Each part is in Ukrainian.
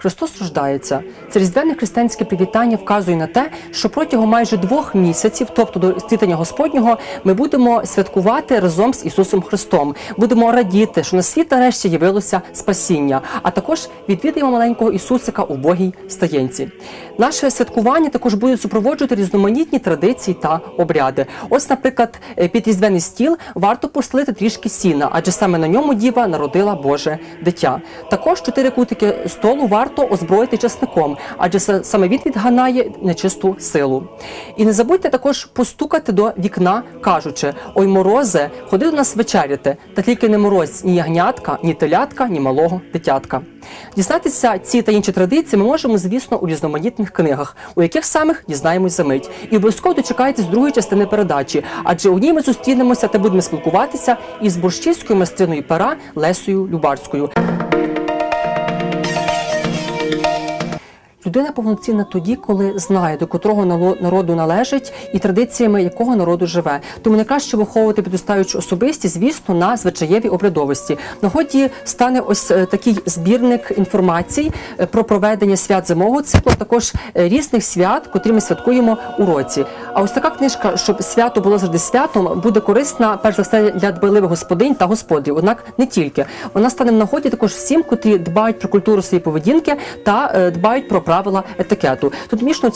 Христос рождається. Це різдвяне християнське привітання вказує на те, що протягом майже двох місяців, тобто до стітання Господнього, ми будемо святкувати разом з Ісусом Христом. Будемо радіти, що на світ нарешті явилося спасіння, а також відвідаємо маленького Ісусика у Богій стаєнці. Наше святкування також буде супроводжувати різноманітні традиції та обряди. Ось, наприклад, е, під різдвяний стіл варто постелити трішки сіна, адже саме на ньому діва народила Боже дитя. Також чотири кутики столу варто озброїти часником, адже саме він відганає нечисту силу. І не забудьте також постукати до вікна, кажучи: Ой, морозе, ходи до нас вечеряти, та тільки не морозь ні ягнятка, ні телятка, ні малого дитятка. Дізнатися ці та інші традиції ми можемо, звісно, у різноманітних книгах, у яких самих дізнаємось за мить. І обов'язково дочекайтесь другої частини передачі, адже у ній ми зустрінемося та будемо спілкуватися із борщівською майстриною пера Лесою Любарською. Людина повноцінна тоді, коли знає, до котрого народу належить і традиціями якого народу живе. Тому найкраще виховувати підростаючу особистість, звісно, на звичаєвій обрядовості. Нагоді стане ось е, такий збірник інформацій е, про проведення свят зимового циклу, а також е, різних свят, котрі ми святкуємо у році. А ось така книжка, щоб свято було завжди святом, буде корисна перш за все для дбайливих господинь та господарів. Однак не тільки вона стане в нагоді також всім, котрі дбають про культуру своєї поведінки та дбають про правила етикету. Тут мішно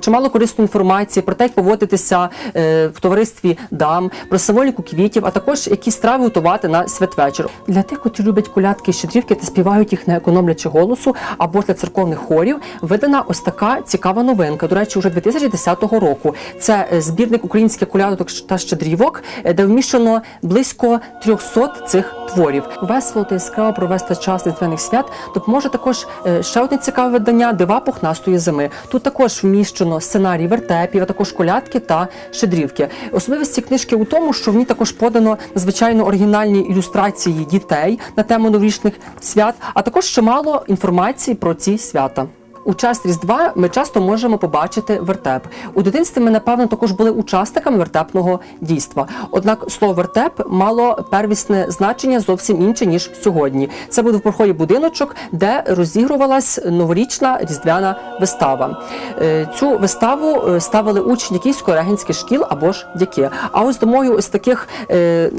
чимало корисної інформації про те, як поводитися е, в товаристві дам, про символіку квітів, а також які страви готувати на святвечір. Для тих, котрі люблять колядки і щедрівки та співають їх не економлячи голосу або для церковних хорів, видана ось така цікава новинка. До речі, вже 2010 року. Це е, збірник українських колядок та щедрівок, е, де вміщено близько 300 цих творів. Весело та яскраво провести час різдвяних свят допоможе також ще одне цікаве видання дива пухнастої зими. Тут також вміщено сценарій вертепів, а також колядки та щедрівки. Особливість цієї книжки у тому, що в ній також подано надзвичайно оригінальні ілюстрації дітей на тему новорічних свят, а також чимало інформації про ці свята. У час Різдва ми часто можемо побачити вертеп. У дитинстві ми, напевно, також були учасниками вертепного дійства. Однак слово вертеп мало первісне значення зовсім інше ніж сьогодні. Це був в проході будиночок, де розігрувалась новорічна різдвяна вистава. Е, Цю виставу е, ставили учні київсько-регенських шкіл або ж дяки. А ось домою ось таких е,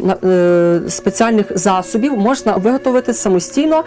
спеціальних засобів можна виготовити самостійно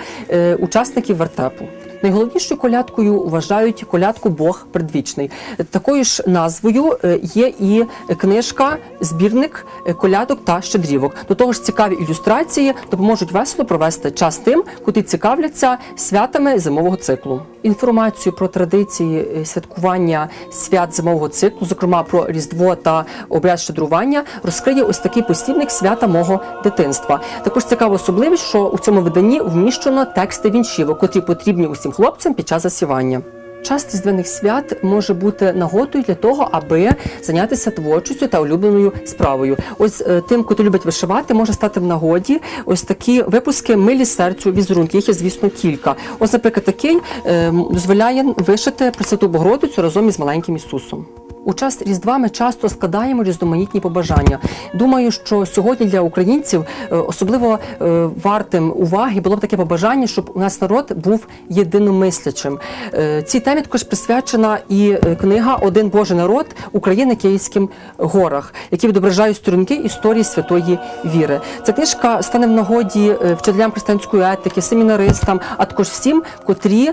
учасників вертепу. Найголовнішою колядкою вважають колядку Бог предвічний. Такою ж назвою е, є і книжка, збірник е, колядок та щедрівок. До того ж, цікаві ілюстрації допоможуть весело провести час тим, котрі цікавляться святами зимового циклу. Інформацію про традиції е, святкування свят зимового циклу, зокрема про Різдво та обряд щедрування, розкриє ось такий посібник свята мого дитинства. Також цікава особливість, що у цьому виданні вміщено тексти віншівок, котрі потрібні усім хлопцям під час засівання. Час різдвяних свят може бути нагодою для того, аби зайнятися творчістю та улюбленою справою. Ось е, тим, хто любить вишивати, може стати в нагоді ось такі випуски милі серцю візерунки. Їх є, звісно, кілька. Ось, наприклад, такий е, дозволяє вишити Пресвяту Богородицю разом із маленьким Ісусом. У час Різдва ми часто складаємо різноманітні побажання. Думаю, що сьогодні для українців е, особливо е, вартим уваги було б таке побажання, щоб у нас народ був єдиномислячим. Е, Цій темі також присвячена і книга Один Божий народ України Київським горах, які відображають сторінки історії святої віри. Ця книжка стане в нагоді вчителям християнської етики, семінаристам, а також всім, котрі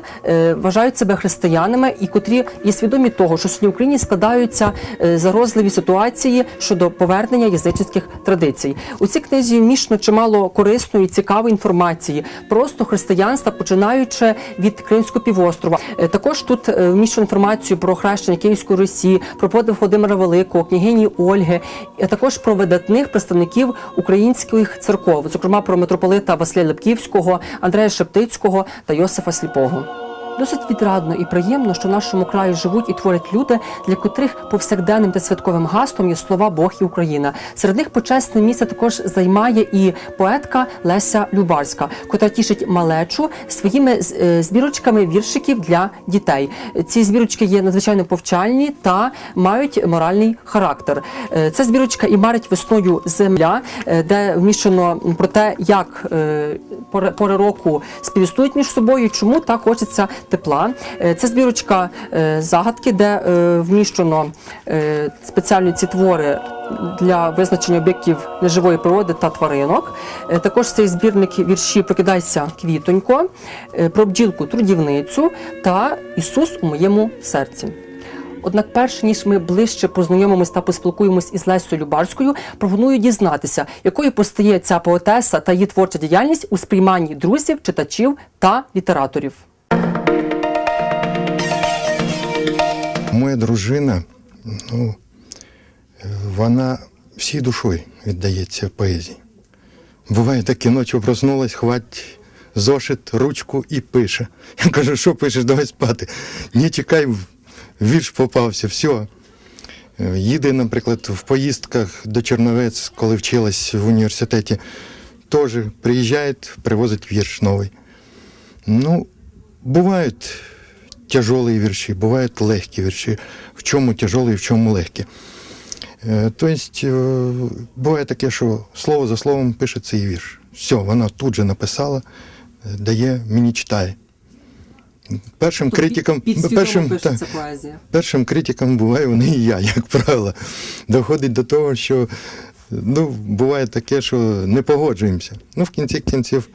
вважають себе християнами і котрі є свідомі того, що сьогодні в Україні складаються е, загрозливі ситуації щодо повернення язичницьких традицій. У цій книзі вміщено чимало корисної, цікавої інформації, просто християнства, починаючи від Кримського півострова. Е, Також тут е, інформацію про хрещення Київської Русі, про подвиг Володимира Великого, княгині Ольги, а також про видатних представників українських церков, зокрема про митрополита Василя Лепківського, Андрея Шептицького та Йосифа Сліпого. Досить відрадно і приємно, що в нашому краї живуть і творять люди, для котрих повсякденним та святковим гаслом є слова Бог і Україна. Серед них почесне місце також займає і поетка Леся Любарська, котра тішить малечу своїми е, збірочками віршиків для дітей. Ці збірочки є надзвичайно повчальні та мають моральний характер. Е, Це збірочка і марить весною земля, е, де вміщено про те, як пори року співіснують між собою, чому так хочеться тепла. Е, Це збірочка е, загадки, де е, вміщено спеціальні ці твори для визначення об'єктів неживої природи та тваринок. Також цей збірник вірші Прокидайся квітонько, про бджілку трудівницю та Ісус у моєму серці. Однак, перш ніж ми ближче познайомимось та поспілкуємось із Лесою Любарською, пропоную дізнатися, якою постає ця поетеса та її творча діяльність у сприйманні друзів, читачів та літераторів. Моя дружина, ну, вона всій душою віддається поезії. Буває таке, ночі проснулась, хвать зошит, ручку і пише. Я кажу, що пишеш, давай спати. Ні, чекай, вірш попався, все. Їде, наприклад, в поїздках до Черновець, коли вчилась в університеті, теж приїжджає, привозить вірш новий. Ну, бувають тяжелые вірші, бувають легкі вірші. В чому тяжелі, в чому легкі. Е, Тобто, е, буває таке, що слово за словом пишеться і вірш. Все, вона тут же написала, е, дає, мені читає. Першим критиком, першим, поезія. першим критиком буває у неї я, як правило. Доходить до того, що ну, буває таке, що не погоджуємося. Ну, в кінці кінців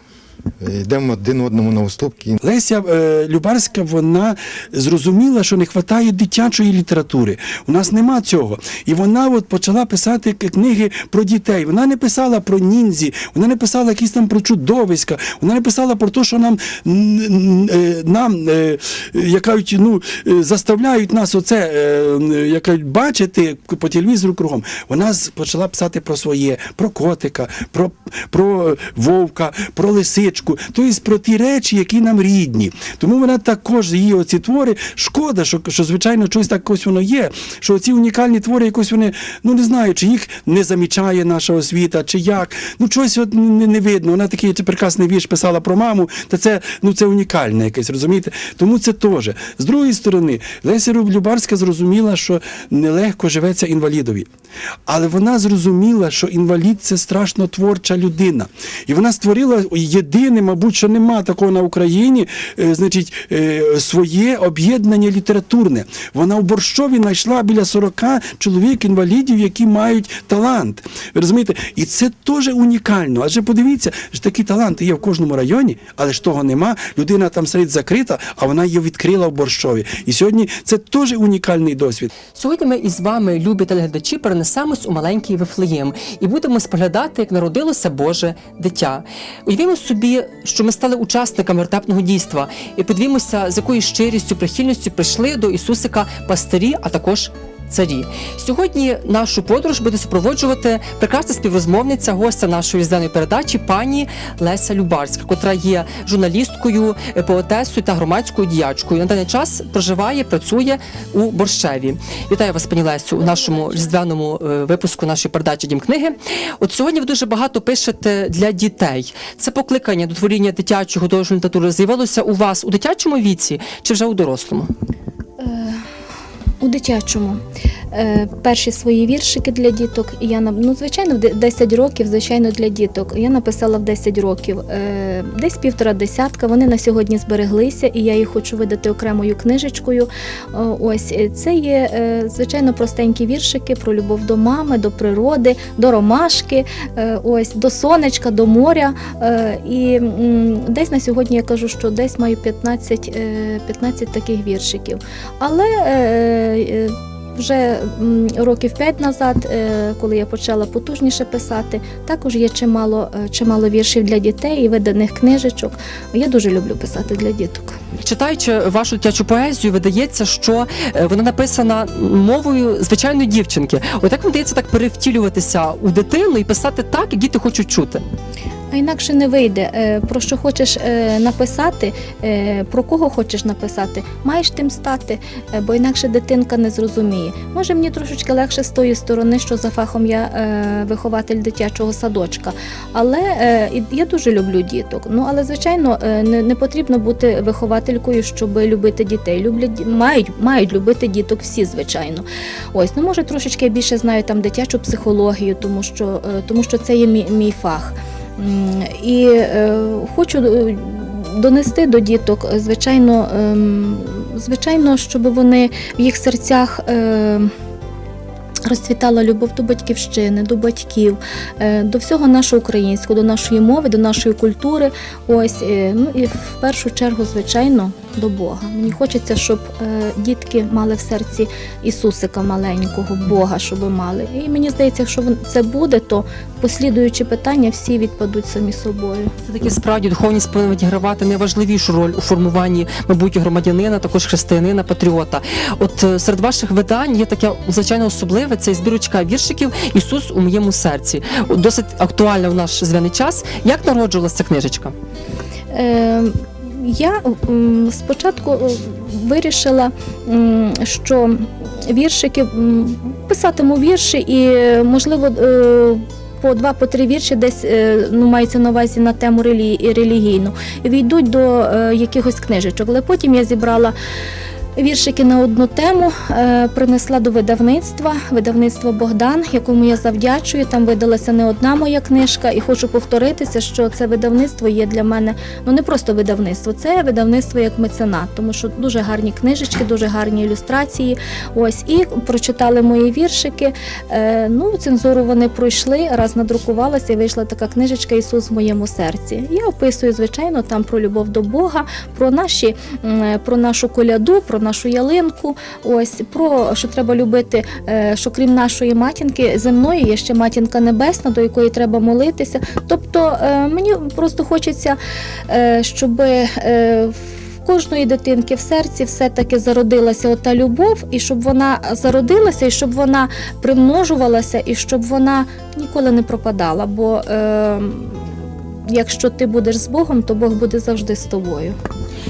йдемо один одному на уступки. Леся е, Любарська вона зрозуміла, що не вистачає дитячої літератури. У нас нема цього. І вона от почала писати книги про дітей. Вона не писала про ніндзі, вона не писала якісь там про чудовиська, вона не писала про те, що нам, е, нам е, як ну, е, заставляють нас оце е, як бачити по телевізору кругом. Вона почала писати про своє, про котика, про, про вовка, про лисичку, тобто про ті речі, які нам рідні. Тому вона також її оці твори. Шкода, що, що звичайно щось так ось воно є. Що ці унікальні твори, якось вони, ну не знаю, чи їх не замічає наша освіта, чи як. Ну, щось от не, не видно. Вона такий прекрасний вірш писала про маму, та це, ну, це унікальне якесь, розумієте? Тому це теж. З другої сторони, Леся Любарська зрозуміла, що нелегко живеться інвалідові. Але вона зрозуміла, що інвалід це страшно творча людина. І вона створила єдине, мабуть, що нема такого на Україні, е, значить, е, своє об'єднання літературне. Вона в Борщові знайшла біля 40 чоловік інвалідів, які мають талант. Ви розумієте? І це теж унікально. Адже подивіться, що такі таланти є в кожному районі, але ж того нема. Людина там сидить закрита, а вона її відкрила в Борщові. І сьогодні це теж унікальний досвід. Сьогодні ми із вами, любі телеглядачі, перенесемось у маленький Вифлеєм і будемо споглядати, як народилося Боже дитя. Уявімо собі, що ми стали учасниками вертепного дійства, і подивімося, з якою щирістю, прихильністю прийшли до Ісусика пастирі, а також. Царі сьогодні нашу подорож буде супроводжувати прекрасна співрозмовниця, гостя нашої різдвяної передачі, пані Леся Любарська, котра є журналісткою, е, поетесою та громадською діячкою. На даний час проживає, працює у Борщеві. Вітаю вас, пані Лесю, у нашому різдвяному е, випуску нашої передачі Дім книги. От сьогодні ви дуже багато пишете для дітей. Це покликання до творіння дитячої художньої літератури з'явилося у вас у дитячому віці чи вже у дорослому? У дитячому перші свої віршики для діток. Я ну, звичайно, в 10 років, звичайно, для діток. Я написала в 10 років, е, десь півтора десятка. Вони на сьогодні збереглися, і я їх хочу видати окремою книжечкою. Ось е, це є е, звичайно простенькі віршики про любов до мами, до природи, до ромашки, е, ось до сонечка, до моря. Е, І десь на сьогодні я кажу, що десь маю 15, е, 15 таких віршиків. Але е, е, вже років п'ять назад, е, коли я почала потужніше писати, також є чимало, е, чимало віршів для дітей і виданих книжечок. Я дуже люблю писати для діток. Читаючи вашу дитячу поезію, видається, що е, вона написана мовою звичайної дівчинки. От як вам вдається так перевтілюватися у дитину і писати так, як діти хочуть чути? А інакше не вийде. Е, Про що хочеш е, написати, е, про кого хочеш написати, маєш тим стати, бо інакше дитинка не зрозуміє. Може, мені трошечки легше з тої сторони, що за фахом я вихователь дитячого садочка. Але я дуже люблю діток. Ну але звичайно, не, потрібно бути вихователькою, щоб любити дітей. Люблять мають, мають любити діток всі, звичайно. Ось, ну може трошечки я більше знаю там дитячу психологію, тому що, тому що це є мій, мій фах. І е, хочу е, донести до діток, е, звичайно, ем, звичайно, щоб вони в їх серцях. Розцвітала любов до батьківщини, до батьків, е, до всього нашого українського, до нашої мови, до нашої культури. Ось е, ну і в першу чергу, звичайно, до Бога. Мені хочеться, щоб е, дітки мали в серці Ісусика маленького, Бога, щоб мали. І мені здається, якщо це буде, то послідуючі питання всі відпадуть самі собою. Це таки справді духовність повинна відігравати найважливішу роль у формуванні майбутнього громадянина, також християнина, патріота. От серед ваших видань є таке звичайно особливе. Це збірочка віршиків Ісус у моєму серці. Досить актуальна в наш звяний час. Як народжувалася ця книжечка? Е, я спочатку е, вирішила, що віршики писатиму вірші і, можливо, е, по два по три вірші десь е, ну, мається на увазі на тему релі- релігійну. Війдуть до якихось книжечок. Але потім я зібрала. Віршики на одну тему е, принесла до видавництва, видавництво Богдан, якому я завдячую. Там видалася не одна моя книжка, і хочу повторитися, що це видавництво є для мене ну не просто видавництво, це видавництво як меценат, тому що дуже гарні книжечки, дуже гарні ілюстрації. Ось і прочитали мої віршики. Е, ну, цензуру вони пройшли, раз надрукувалася, і вийшла така книжечка Ісус в моєму серці. Я описую, звичайно, там про любов до Бога, про наші м, про нашу коляду, про нашу ялинку. Ось про що треба любити, е, що крім нашої матінки земної є ще матінка небесна, до якої треба молитися. Тобто е, мені просто хочеться, е, щоб в кожної дитинки в серці все-таки зародилася ота любов, і щоб вона зародилася, і щоб вона примножувалася, і щоб вона ніколи не пропадала. Бо якщо ти будеш з Богом, то Бог буде завжди з тобою.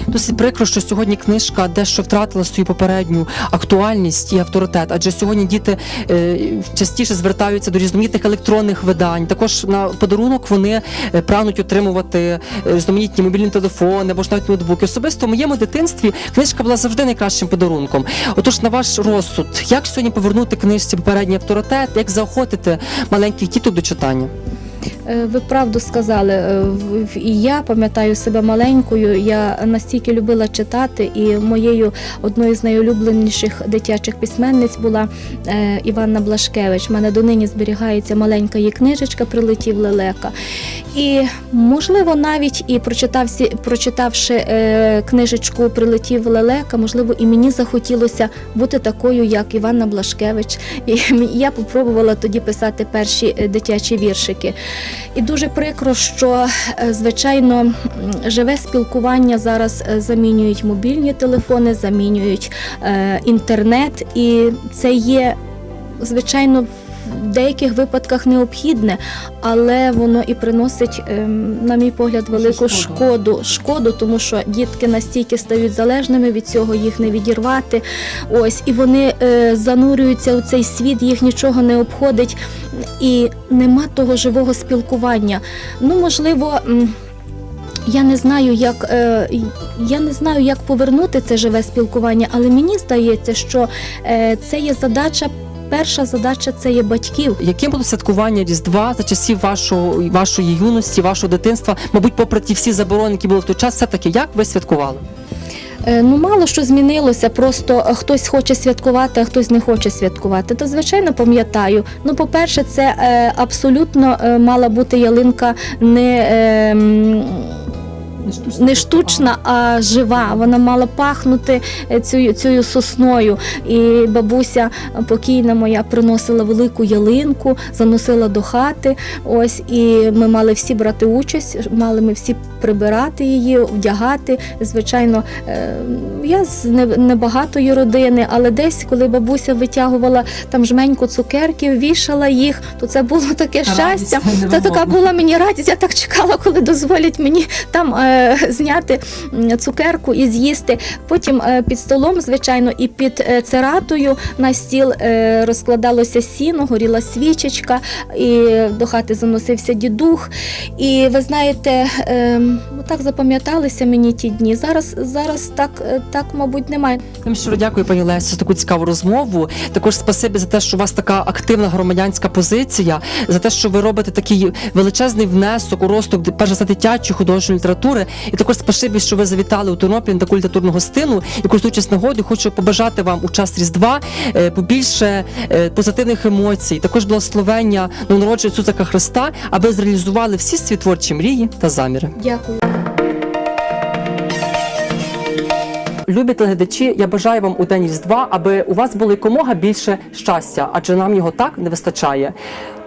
Досить прикро, що сьогодні книжка дещо втратила свою попередню актуальність і авторитет, адже сьогодні діти е, частіше звертаються до різноманітних електронних видань. Також на подарунок вони е, прагнуть отримувати е, різноманітні мобільні телефони або ж навіть ноутбуки. Особисто в моєму дитинстві книжка була завжди найкращим подарунком. Отож, на ваш розсуд, як сьогодні повернути книжці попередній авторитет, як заохотити маленьких діток до читання? Е, Ви правду сказали. Е, я пам'ятаю себе маленькою. Я настільки любила читати, і моєю одною з найулюбленіших дитячих письменниць була е, Іванна Блашкевич. У мене донині зберігається маленька її книжечка Прилетів лелека. І можливо, навіть і прочитавши, прочитавши книжечку Прилетів лелека, можливо, і мені захотілося бути такою, як Іванна Блашкевич. І я попробувала тоді писати перші дитячі віршики. І дуже прикро, що е, звичайно живе спілкування зараз е, замінюють мобільні телефони, замінюють е, інтернет, і це є звичайно. В деяких випадках необхідне, але воно і приносить, ем, на мій погляд, велику шкоду. шкоду. тому що дітки настільки стають залежними від цього, їх не відірвати. Ось і вони е, занурюються у цей світ, їх нічого не обходить, і нема того живого спілкування. Ну, можливо. Я не знаю, як е, я не знаю, як повернути це живе спілкування, але мені здається, що е, це є задача. Перша задача це є батьків. Яким було святкування Різдва за часів вашого, вашої юності, вашого дитинства? Мабуть, попри ті всі заборони, які були в той час, все таки як ви святкували? Е, Ну, мало що змінилося, просто е, хтось хоче святкувати, а хтось не хоче святкувати. То, звичайно, пам'ятаю. Ну, по-перше, це е, абсолютно мала бути ялинка не. Не штучна, а жива. Вона мала пахнути е, цією, цією сосною. І бабуся покійна моя приносила велику ялинку, заносила до хати. Ось і ми мали всі брати участь, мали ми всі прибирати її, вдягати. Звичайно, е, я з небагатої родини, але десь, коли бабуся витягувала там жменьку цукерків, вішала їх, то це було таке Радість щастя. Це така була мені радість. Я так чекала, коли дозволять мені там е, зняти цукерку і з'їсти. Потім е, під столом, звичайно, і під е, цератою на стіл е, розкладалося сіно, горіла свічечка, і до хати заносився дідух. І ви знаєте, е, так запам'яталися мені ті дні. Зараз, зараз так, е, так, мабуть, немає. Вам щиро дякую, пані Лесі, за таку цікаву розмову. Також спасибі за те, що у вас така активна громадянська позиція, за те, що ви робите такий величезний внесок у розвиток, перш за дитячої художньої літератури. І також спасибі, що ви завітали у Тернопіль на таку літературну гостину. І користуючись нагодою, хочу побажати вам у час Різдва е, побільше е, позитивних емоцій, також благословення на народження Ісуса Христа, аби зреалізували всі свої творчі мрії та заміри. Дякую. Любі телеглядачі, я бажаю вам у день Різдва, аби у вас було якомога більше щастя, адже нам його так не вистачає.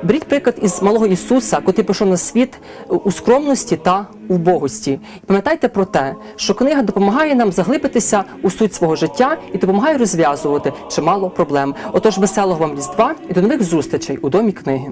Беріть приклад із малого Ісуса, котрий пішов на світ у скромності та у вбогості. І пам'ятайте про те, що книга допомагає нам заглибитися у суть свого життя і допомагає розв'язувати чимало проблем. Отож, веселого вам Різдва і до нових зустрічей у домі книги.